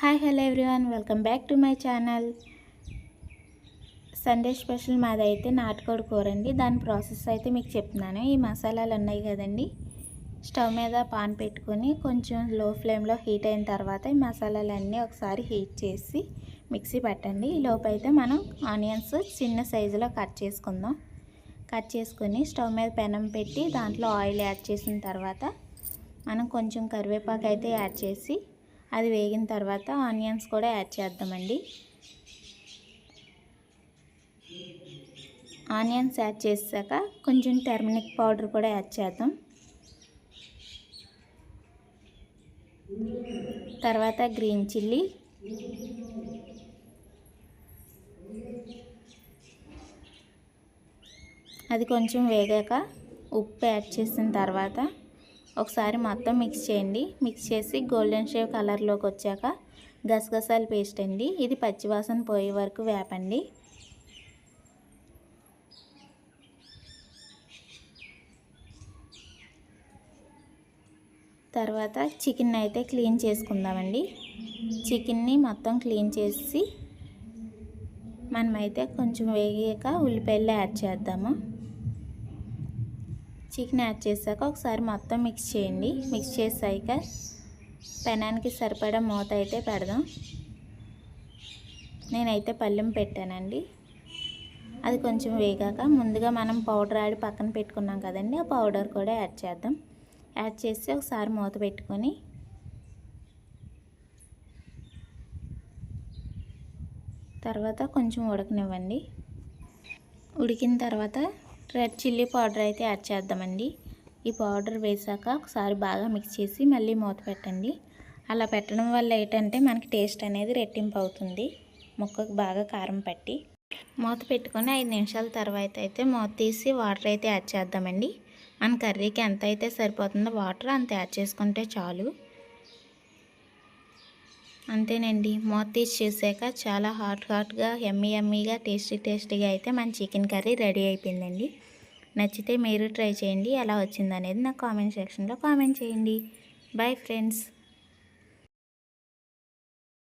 Hi hello everyone welcome back to my channel Sunday special మాదైతే నాటుకోడి కూర అండి దాని ప్రాసెస్ అయితే మీకు చెప్తున్నాను. ఈ మసాలాలు ఉన్నాయి కదండి. స్టవ్ మీద పాన్ పెట్టుకొని కొంచెం లో ఫ్లేమ్లో హీట్ అయిన తర్వాత ఈ మసాలాలన్నీ ఒకసారి హీట్ చేసి మిక్సీ పట్టండి. ఈ లోపైతే అయితే మనం ఆనియన్స్ చిన్న సైజులో కట్ చేసుకుందాం. కట్ చేసుకొని స్టవ్ మీద పెనం పెట్టి దాంట్లో ఆయిల్ యాడ్ చేసిన తర్వాత మనం కొంచెం కరివేపాకు అయితే యాడ్ చేసి అది వేగిన తర్వాత ఆనియన్స్ కూడా యాడ్ చేద్దామండి. ఆనియన్స్ యాడ్ చేసాక కొంచెం టర్మరిక్ పౌడర్ కూడా యాడ్ చేద్దాం. తర్వాత గ్రీన్ చిల్లీ. అది కొంచెం వేగాక ఉప్పు యాడ్ చేసిన తర్వాత ఒకసారి మొత్తం మిక్స్ చేయండి. మిక్స్ చేసి గోల్డెన్ షేవ్ కలర్లోకి వచ్చాక గసగసాల పేస్ట్ అండి. ఇది పచ్చివాసన పోయే వరకు వేపండి. తర్వాత చికెన్ అయితే క్లీన్ చేసుకుందామండి. చికెన్ని మొత్తం క్లీన్ చేసి మనమైతే కొంచెం వేగాక ఉల్లిపాయలు యాడ్ చేద్దాము. చికెన్ యాడ్ చేశాక ఒకసారి మొత్తం మిక్స్ చేయండి. మిక్స్ చేసాక పెనానికి సరిపడా మూత అయితే పెడదాం. నేనైతే పళ్ళెం పెట్టానండి. అది కొంచెం వేగాక ముందుగా మనం పౌడర్ ఆడి పక్కన పెట్టుకున్నాం కదండి ఆ పౌడర్ కూడా యాడ్ చేద్దాం. యాడ్ చేసి ఒకసారి మూత పెట్టుకొని తర్వాత కొంచెం ఉడకనివ్వండి. ఉడికిన తర్వాత రెడ్ చిల్లీ పౌడర్ అయితే యాడ్ చేద్దామండి. ఈ పౌడర్ వేసాక ఒకసారి బాగా మిక్స్ చేసి మళ్ళీ మూత పెట్టండి. అలా పెట్టడం వల్ల ఏంటంటే మనకి టేస్ట్ అనేది రెట్టింపు అవుతుంది. ముక్కకు బాగా కారం పట్టి. మూత పెట్టుకొని ఐదు నిమిషాల తర్వాత అయితే మూత తీసి వాటర్ అయితే యాడ్ చేద్దామండి. మన కర్రీకి ఎంత అయితే సరిపోతుందో వాటర్ అంత యాడ్ చేసుకుంటే చాలు. అంతేనండి. మూత తీసి చూసాక చాలా హాట్ హాట్గా ఎమ్మీ ఎమ్మీగా టేస్టీ టేస్టీగా అయితే మన చికెన్ కర్రీ రెడీ అయిపోయిందండి. నచ్చితే మీరు ట్రై చేయండి. ఎలా వచ్చిందనేది నాకు కామెంట్ సెక్షన్లో కామెంట్ చేయండి. Bye friends.